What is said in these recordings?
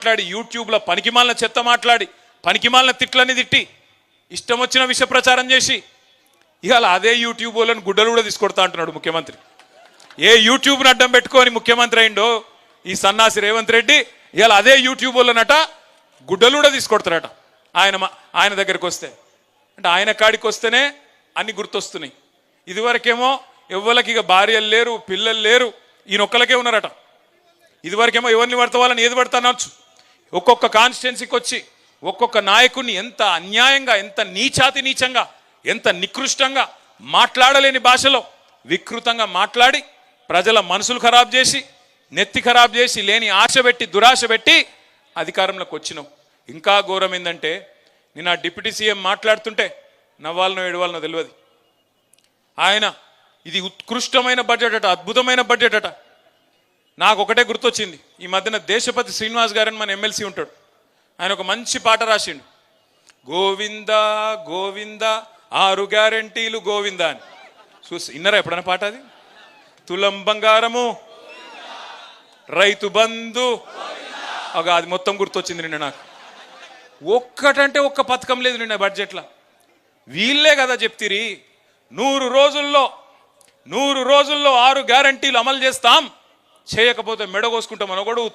మాట్లాడి యూట్యూబ్లో పనికిమాలిన చెత్త మాట్లాడి పనికిమాలిన తిట్లని తిట్టి ఇష్టం వచ్చిన విష ప్రచారం చేసి ఇవాళ అదే యూట్యూబ్ వాళ్ళని గుడ్డలు కూడా తీసుకొడతా అంటున్నాడు ముఖ్యమంత్రి. ఏ యూట్యూబ్ని అడ్డం పెట్టుకొని ముఖ్యమంత్రి అయిండో ఈ సన్నాసి రేవంత్ రెడ్డి ఇవాళ అదే యూట్యూబ్ వాళ్ళనట గుడ్డలు కూడా తీసుకొడతారట. ఆయన ఆయన దగ్గరికి వస్తే. అంటే ఆయన కాడికి వస్తేనే అన్ని గుర్తొస్తున్నాయి. ఇదివరకేమో ఎవ్వలకి ఇక భార్యలు లేరు పిల్లలు లేరు ఈయన ఒక్కలకే ఉన్నారట. ఇదివరకేమో ఎవరిని పడతా వాళ్ళని ఏది పడతా అనొచ్చు ఒక్కొక్క కాన్స్టిట్యున్సీకి వచ్చి ఒక్కొక్క నాయకుడిని ఎంత అన్యాయంగా ఎంత నీచాతి నీచంగా ఎంత నికృష్టంగా మాట్లాడలేని భాషలో వికృతంగా మాట్లాడి ప్రజల మనసులు ఖరాబ్ చేసి నెత్తి ఖరాబ్ చేసి లేని ఆశ పెట్టి దురాశ పెట్టి అధికారంలోకి వచ్చినాం. ఇంకా ఘోరం ఏంటంటే నేను ఆ డిప్యూటీ సీఎం మాట్లాడుతుంటే నవ్వాలనో ఏడవాలనో తెలియదు. ఆయన ఇది ఉత్కృష్టమైన బడ్జెట్ అట అద్భుతమైన బడ్జెట్ అట. నాకు ఒకటే గుర్తొచ్చింది. ఈ మధ్యన దేశపతి శ్రీనివాస్ గారని మన ఎమ్మెల్సీ ఉంటాడు. ఆయన ఒక మంచి పాట రాసిండు. గోవింద గోవింద ఆరు గ్యారంటీలు గోవింద అని. చూసి ఇన్నరా ఎప్పుడైనా పాట అది? తులం బంగారము రైతు బంధు. ఒక అది మొత్తం గుర్తొచ్చింది నిన్న నాకు. ఒక్కటంటే ఒక్క పథకం లేదు నిన్న బడ్జెట్లో. వీళ్ళే కదా చెప్తిరి నూరు రోజుల్లో నూరు రోజుల్లో ఆరు గ్యారంటీలు అమలు చేస్తాం. చేయకపోతే మెడ కోసుకుంటామని ఒకడు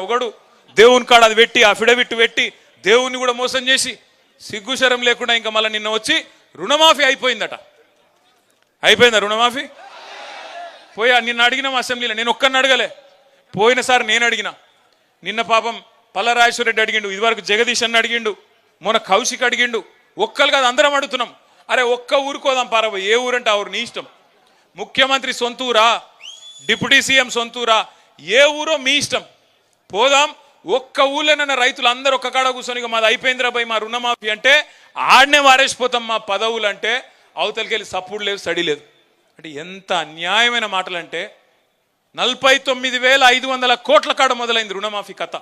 ఒకడు దేవుని కాడ అది పెట్టి అఫిడవిట్ పెట్టి దేవుణ్ణి కూడా మోసం చేసి సిగ్గుశరం లేకుండా ఇంకా మళ్ళీ నిన్న వచ్చి రుణమాఫీ అయిపోయిందట. అయిపోయిందా రుణమాఫీ? పోయా నిన్న అడిగినాం అసెంబ్లీలో నేను ఒక్కరిని అడగలే. పోయినసారి నేను అడిగిన. నిన్న పాపం పల్లరాజేశ్వరరెడ్డి అడిగిండు ఇదివరకు జగదీష్ అన్న అడిగిండు మొన్న కౌశిక్ అడిగిండు. ఒక్కరు కాదు అందరం అడుగుతున్నాం. అరే ఒక్క ఊరుకోదాం పారబో ఏ ఊరంటే ఆ ఊరు నీ ఇష్టం. ముఖ్యమంత్రి సొంత ఊరా డిప్యూటీ సీఎం సొంతూరా ఏ ఊరో మీ ఇష్టం? పోదాం ఒక్క ఊళ్ళోనన్న రైతులు అందరూ ఒక్క కాడ కూర్చొని మాది అయిపోయిందిరాబాయ్ మా రుణమాఫీ అంటే ఆడనే వారేసిపోతాం మా పదవులు అంటే అవతలకెళ్ళి వెళ్ళి సప్పుడు లేదు సడి లేదు. అంటే ఎంత అన్యాయమైన మాటలంటే నలభై తొమ్మిది వేల ఐదు వందల కోట్ల కాడ మొదలైంది రుణమాఫీ కథ.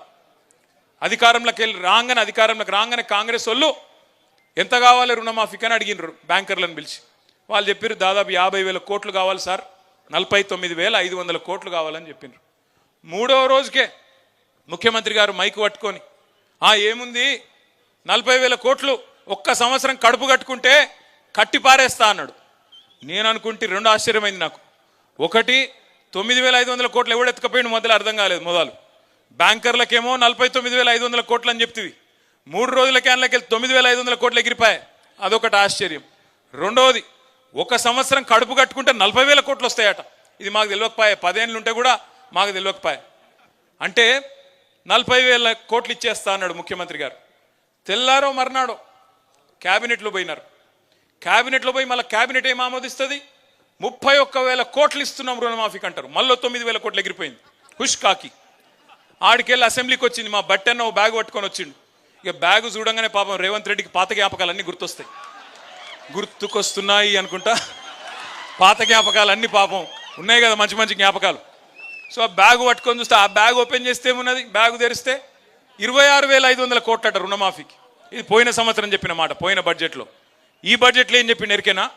అధికారంలోకి వెళ్ళి రాగానే అధికారంలోకి రాగానే కాంగ్రెస్ వాళ్ళు ఎంత కావాలి రుణమాఫీకి అని అడిగినారు బ్యాంకర్లను పిలిచి. వాళ్ళు చెప్పారు దాదాపు యాభై వేల కోట్లు కావాలి సార్. నలభై తొమ్మిది వేల ఐదు వందల కోట్లు కావాలని చెప్పినారు మూడవ రోజుకే ముఖ్యమంత్రి గారు మైకు పట్టుకొని ఆ ఏముంది? నలభై వేల కోట్లు ఒక్క సంవత్సరం కడుపు కట్టుకుంటే కట్టి పారేస్తా అన్నాడు. నేను అనుకుంటే రెండు ఆశ్చర్యమైంది నాకు. ఒకటి తొమ్మిది వేల ఐదు వందల కోట్లు ఎవడు ఎత్తుకపోయిన మొదలు అర్థం కాలేదు మొదలు. బ్యాంకర్లకేమో నలభై తొమ్మిది వేల ఐదు వందల కోట్లు అని చెప్తివి. మూడు రోజుల క్యాన్లకి తొమ్మిది వేల ఐదు వందల కోట్లు ఎగిరిపాయి. అదొకటి ఆశ్చర్యం. రెండవది ఒక సంవత్సరం కడుపు కట్టుకుంటే నలభై వేల కోట్లు వస్తాయట. ఇది మాకు తెలియకపోయే పదేళ్ళు ఉంటే కూడా మాకు తెలియకపోయే. అంటే నలభై వేల కోట్లు ఇచ్చేస్తా అన్నాడు ముఖ్యమంత్రి గారు. తెల్లారో మర్నాడో క్యాబినెట్లో పోయినారు. క్యాబినెట్లో పోయి మళ్ళీ క్యాబినెట్ ఏం ఆమోదిస్తుంది? ముప్పై ఒక్క వేల కోట్లు ఇస్తున్నాం రుణమాఫీకి అంటారు మళ్ళీ తొమ్మిది వేల కోట్లు ఎగిరిపోయింది. హుష్ కాకి. ఆడికెళ్ళి అసెంబ్లీకి వచ్చింది మా బట్టన్న ఓ బ్యాగ్ పట్టుకొని వచ్చిండు. ఇక బ్యాగ్ చూడంగానే పాపం రేవంత్ రెడ్డికి పాత జ్ఞాపకాలన్నీ గుర్తొస్తాయి. గుర్తుకొస్తున్నాయి అనుకుంటా. పాత జ్ఞాపకాలు అన్ని పాపం. ఉన్నాయి కదా మంచి మంచి జ్ఞాపకాలు. సో ఆ బ్యాగ్ పట్టుకొని చూస్తే ఆ బ్యాగ్ ఓపెన్ చేస్తే ఏమున్నది? బ్యాగ్ తెరిస్తే ఇరవై ఆరు వేల ఐదు వందల కోట్లట రుణమాఫీకి. ఇది పోయిన సంవత్సరం చెప్పిన మాట పోయిన బడ్జెట్లో. ఈ బడ్జెట్లో ఏం చెప్పి ఎరికేనా?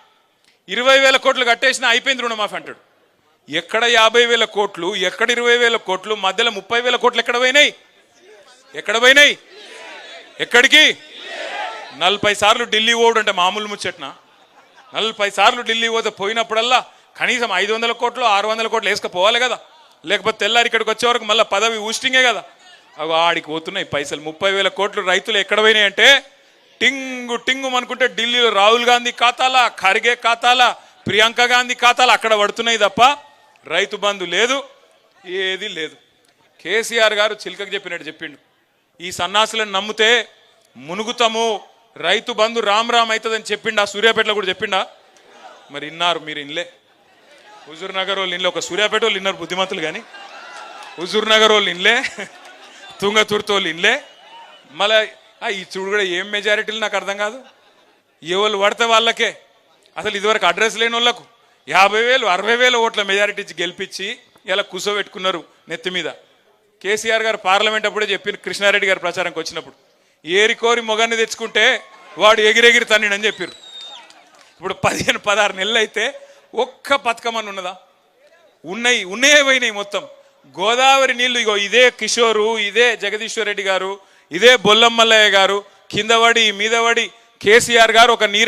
ఇరవై వేల కోట్లు కట్టేసినా అయిపోయింది రుణమాఫీ అంటాడు. ఎక్కడ యాభై వేల కోట్లు ఎక్కడ ఇరవై వేల కోట్లు మధ్యలో ముప్పై వేల కోట్లు ఎక్కడ పోయినాయి? ఎక్కడ పోయినాయి? ఎక్కడికి? నలభై సార్లు ఢిల్లీ పోవడం అంటే మామూలు ముచ్చట్న? నలభై సార్లు ఢిల్లీ పోతే పోయినప్పుడల్లా కనీసం ఐదు వందల కోట్లు ఆరు వందల కోట్లు వేసుకపోవాలి కదా. లేకపోతే తెల్లారి ఇక్కడికి వచ్చే వరకు మళ్ళీ పదవి ఊస్టింగే కదా. అవి ఆడికి పోతున్నాయి పైసలు. ముప్పై వేల కోట్లు రైతులు ఎక్కడ పోయినాయి అంటే టింగు టింగు అనుకుంటే ఢిల్లీలో రాహుల్ గాంధీ ఖాతాలా ఖర్గే ఖాతాలా ప్రియాంక గాంధీ ఖాతాలు అక్కడ పడుతున్నాయి తప్ప రైతు బంధు లేదు ఏది లేదు. కేసీఆర్ గారు చిలకకు చెప్పినట్టు చెప్పిండు. ఈ సన్నాసులను నమ్మితే మునుగుతాము. రైతు బంధు రామ్ రామ్ అవుతుందని చెప్పిండా? సూర్యాపేటలో కూడా చెప్పిండా? మరి ఇన్నారు మీరు ఇన్లే. హుజూర్ నగర్ వాళ్ళు ఇన్లే. ఒక సూర్యాపేట వాళ్ళు ఇన్నారు బుద్ధిమంతులు కానీ. హుజూర్ నగర్ వాళ్ళు ఇన్లే. తుంగతుర్తి వాళ్ళు ఇన్లే. మళ్ళీ ఆ ఈ చూడు కూడా ఏం మెజారిటీలు నాకు అర్థం కాదు. ఎవరు పడితే వాళ్ళకే. అసలు ఇదివరకు అడ్రస్ లేని వాళ్ళకు యాభై వేలు అరవై వేల ఓట్ల మెజారిటీ గెలిపించి ఇలా కూసోబెట్టుకున్నారు నెత్తి మీద. కేసీఆర్ గారు పార్లమెంట్ అప్పుడే చెప్పిన కృష్ణారెడ్డి గారు ప్రచారంకి వచ్చినప్పుడు. ఏరి కోరి మొగాన్ని తెచ్చుకుంటే వాడు ఎగిరెగిరి తన్నిడని చెప్పారు ఇప్పుడు పదిహేను పదహారు నెలలు అయితే ఒక్క పథకం అని ఉన్నదా? ఉన్నాయి ఉన్నాయే పోయినాయి మొత్తం. గోదావరి నీళ్ళు ఇగో ఇదే కిషోరు ఇదే జగదీశ్వర్ రెడ్డి గారు ఇదే బొల్లమ్మల్లయ్య గారు కిందవాడి మీదవాడి కేసీఆర్ గారు ఒక నీరు